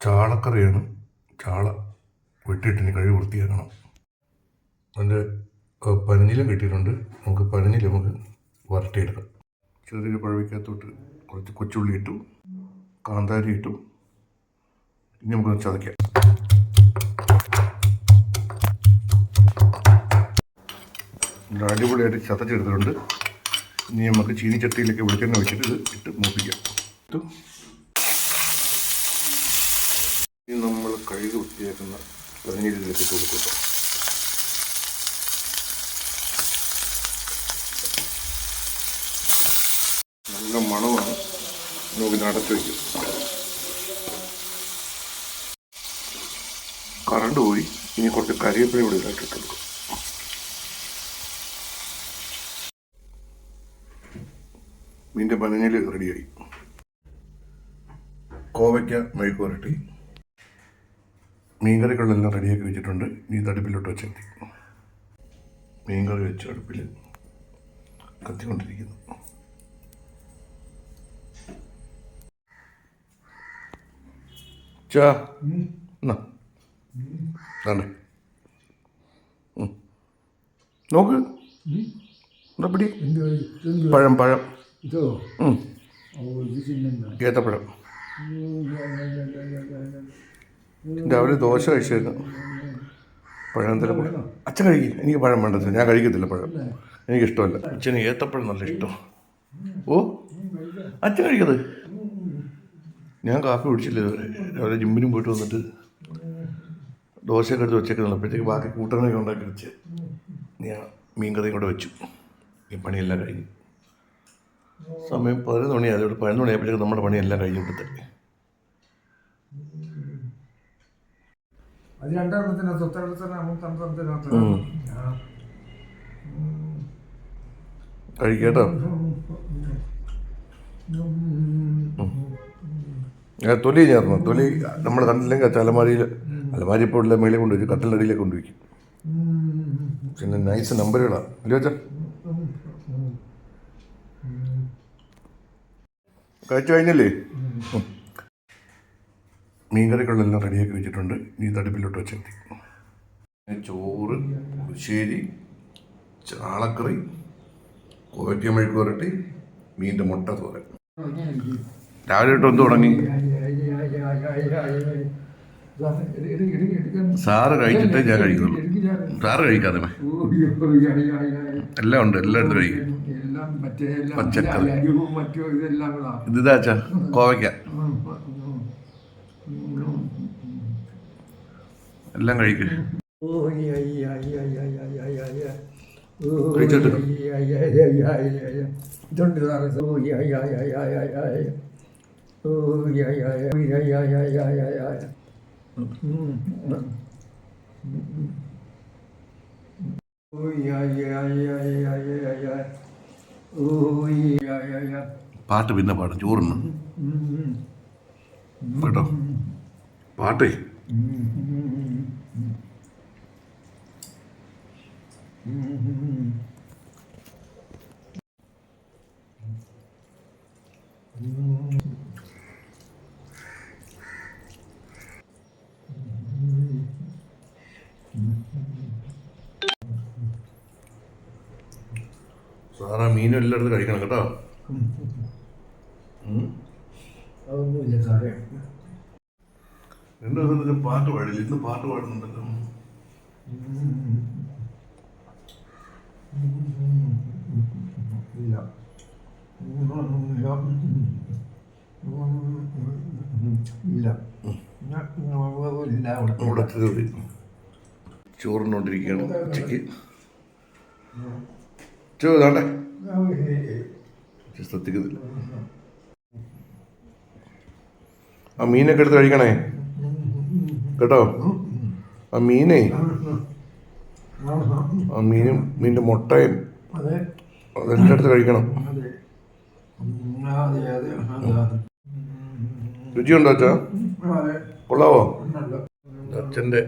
ചാളക്കറിയാണ്. ചാള വെട്ടിയിട്ടിന് കഴിവ് വൃത്തിയാക്കണം. അതിന്റെ പനിഞ്ഞിലും കിട്ടിയിട്ടുണ്ട്. നമുക്ക് പനിഞ്ഞിൽ നമുക്ക് വരട്ടിയെടുക്കാം. ചെറിയ പഴവിക്കകത്തോട്ട് കുറച്ച് കൊച്ചുള്ളി ഇട്ടു കാന്താരി ഇട്ടു. ഇനി നമുക്ക് ചതയ്ക്കാം. അടിപൊളിയായിട്ട് ചതച്ചെടുത്തിട്ടുണ്ട്. ഇനി നമുക്ക് ചീനിച്ചട്ടിയിലേക്ക് വെളിച്ചെണ്ണ വെച്ചിട്ട് ഇത് ഇട്ട് മൂപ്പിക്കാം. ഇനി നമ്മൾ കഴുകി വൃത്തിയാക്കുന്ന പതിനീരിലേക്ക് കൊടുക്കുക നല്ല മണമാണ്. നമുക്ക് നടത്തി വയ്ക്കും കറണ്ട് പോയി. ഇനി കുറച്ച് കരിവേപ്പില കൂടി ഇതിലായിട്ട് കൊടുക്കും. മീന്റെ പനഞ്ഞിൽ റെഡിയായി. കോവയ്ക്ക മെഴുക്ക് പുരട്ടി മീൻകറികളെല്ലാം റെഡിയാക്കി വെച്ചിട്ടുണ്ട്. ഇനി ഇത് അടുപ്പിലോട്ട് വെച്ചാൽ മതി മീൻകറി വെച്ച് അടുപ്പിൽ കത്തിക്കൊണ്ടിരിക്കുന്നു. ചാ എന്നാ? നോക്ക്. എന്താ പിടി? പഴം പഴം. ഏത്തപ്പഴം. രാവിലെ ദോശ കഴിച്ചായിരുന്നു പഴം കൂടെ അച്ഛൻ കഴിക്കില്ല. എനിക്ക് പഴം വേണ്ടത് ഞാൻ കഴിക്കത്തില്ല പഴം. എനിക്കിഷ്ടമല്ല. അച്ഛന് ഏത്തപ്പഴം നല്ല ഇഷ്ടം. ഓ അച്ഛൻ കഴിക്കത്? ഞാൻ കാപ്പി കുടിച്ചില്ല ഇതുവരെ. രാവിലെ ജിമ്മിനും പോയിട്ട് വന്നിട്ട് ദോശയൊക്കെ എടുത്ത് വെച്ചേക്കുന്നു അപ്പോഴത്തേക്ക് ബാക്കി കൂട്ടനൊക്കെ ഉണ്ടാക്കി വെച്ച് ഞാൻ മീൻ കറിയും കൂടെ വെച്ചു. ഈ പണിയെല്ലാം കഴിഞ്ഞു. സമയം പതിനൊന്ന് മണിയായി. അതുകൊണ്ട് പതിനൊന്ന് മണിയായപ്പോഴത്തേക്ക് നമ്മുടെ പണിയെല്ലാം കഴിഞ്ഞു കൊടുത്തേ അത് രണ്ടെണ്ണത്തിന് തൊട്ടടുത്തന്നെ മൂന്നെണ്ണത്തിനകത്ത്. കഴിക്കേട്ടോ? തൊലി ചേർന്നു. തൊലി നമ്മൾ കണ്ടില്ലെങ്കിൽ അലമാരിയിൽ അലമാരി ഇപ്പോൾ ഉള്ള മേളിൽ കൊണ്ടുവരും കട്ടിലടിയിലേക്ക് കൊണ്ടുവയ്ക്കും. പിന്നെ നൈസ് നമ്പറുകളാണ് അല്ലേ വെച്ചാ കഴിച്ചു കഴിഞ്ഞല്ലേ. മീൻകറികളെല്ലാം റെഡിയാക്കി വെച്ചിട്ടുണ്ട്. ഇനി തടുപ്പിലോട്ട് വെച്ചാൽ ചോറ് പുളിശ്ശേരി ചാളക്കറി കോവയ്ക്ക മെഴുക്ക് പുരട്ടി മീന്റെ മുട്ട തോരൻ. രാവിലെ തൊട്ട് ഒന്ന് തുടങ്ങി? സാറ് കഴിച്ചിട്ടേ ഞാൻ കഴിക്കുന്നുള്ളൂ. സാറ് കഴിക്കാതെ എല്ലാം ഉണ്ട് എല്ലായിടത്തും കഴിക്കും. പച്ചക്കറി. ഇതാച്ചാ കോവയ്ക്ക. എല്ലാം കഴിക്കും കഴിച്ചോട്ട്. ഇതുണ്ട് സാറേ പാട്ട് പിന്നെ പാടും ചോറുണ്ണു കേട്ടോ? പാട്ടേ? സാറാ മീനും എല്ലായിടത്തും കഴിക്കണം കേട്ടോ. അതൊന്നുമില്ല സാറേ രണ്ടു ദിവസത്തിന് പാട്ട് പാടില്ല? ഇന്ന് പാട്ട് പാടുന്നുണ്ടല്ലോ. ചോറിനോണ്ടിരിക്കുകയാണ് ഉച്ചയ്ക്ക്. ചോ ഇതാണ്ടേ. ശ്രദ്ധിക്കുന്നില്ല ആ മീനൊക്കെ എടുത്ത് കഴിക്കണേ. കേട്ടോ? ആ മീനേ. ആ മീനും മീനിന്റെ മുട്ടയും അതെന്റെ അതെല്ലാം എടുത്ത് കഴിക്കണം. രുചിയുണ്ടോ അച്ഛാ? കൊള്ളാവോ? അച്ഛന്റെ അച്ഛന്റെ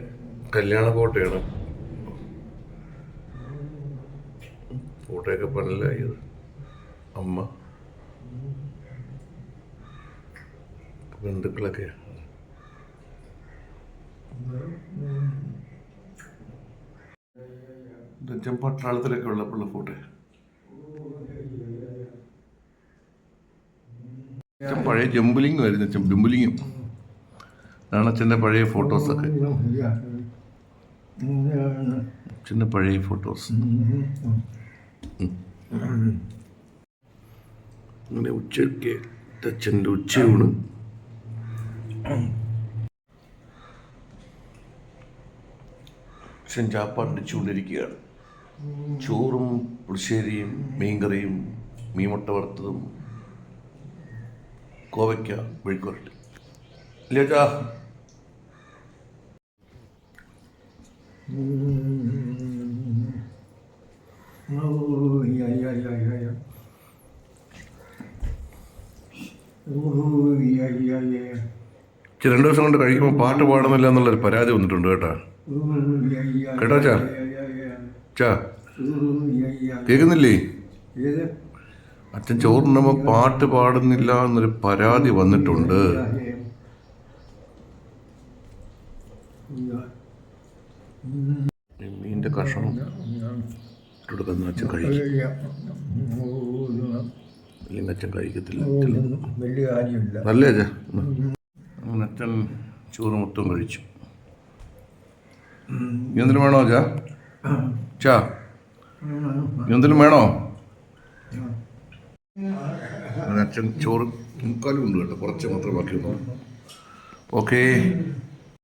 കല്യാണ ഫോട്ടോയാണ്. ഫോട്ടോയൊക്കെ പണില്ലായത് അമ്മ. ബന്ധുക്കളൊക്കെ അച്ഛൻ പട്ടാളത്തിലൊക്കെ ഉള്ളപ്പോഴുള്ള ഫോട്ടോ. പഴയ ജമ്പുലിംഗ് ആയിരുന്നു അച്ഛൻ ജമ്പുലിംഗും അതാണ് അച്ഛന്റെ പഴയ ഫോട്ടോസൊക്കെ അച്ഛന്റെ പഴയ ഫോട്ടോസ് അങ്ങനെ ഉച്ചയ്ക്ക് അച്ഛന്റെ ഉച്ചയൂണ്. അച്ഛൻ ചാപ്പാടിച്ചുകൊണ്ടിരിക്കുകയാണ് ചോറും പുളിശ്ശേരിയും മീൻകറിയും മീൻമുട്ട വറുത്തതും കോവയ്ക്ക മെഴുക്കുവരട്ടി ഇല്ലേ ചാ yeah, yeah, yeah, yeah, yeah. Yeah, yeah, yeah. ഇച്ചിരി രണ്ട് ദിവസം കൊണ്ട് കഴിക്കുമ്പോൾ പാട്ട് പാടുന്നില്ല എന്നുള്ളൊരു പരാതി വന്നിട്ടുണ്ട് കേട്ടാ കേട്ടോ ചാ? ചാ. കേൾക്കുന്നില്ലേ? അച്ഛൻ ചോറുണ്ണുമ്പോൾ പാട്ട് പാടുന്നില്ല എന്നൊരു പരാതി വന്നിട്ടുണ്ട് മീന്റെ കഷണം ഇട്ടുകൊടുക്കുന്ന അച്ഛൻ കഴിക്കും. അല്ലെങ്കിൽ അച്ഛൻ കഴിക്കത്തില്ല നല്ല അച്ഛൻ അങ്ങനെ അച്ഛൻ ചോറ് മൊത്തം കഴിച്ചു ഇനി വേണോ ചാ ചാ എന്തിനും വേണോ? അച്ഛൻ ചോറ് മുക്കാലും ഉണ്ട് കേട്ടോ കുറച്ച് മാത്രം ബാക്കി ഓക്കേ.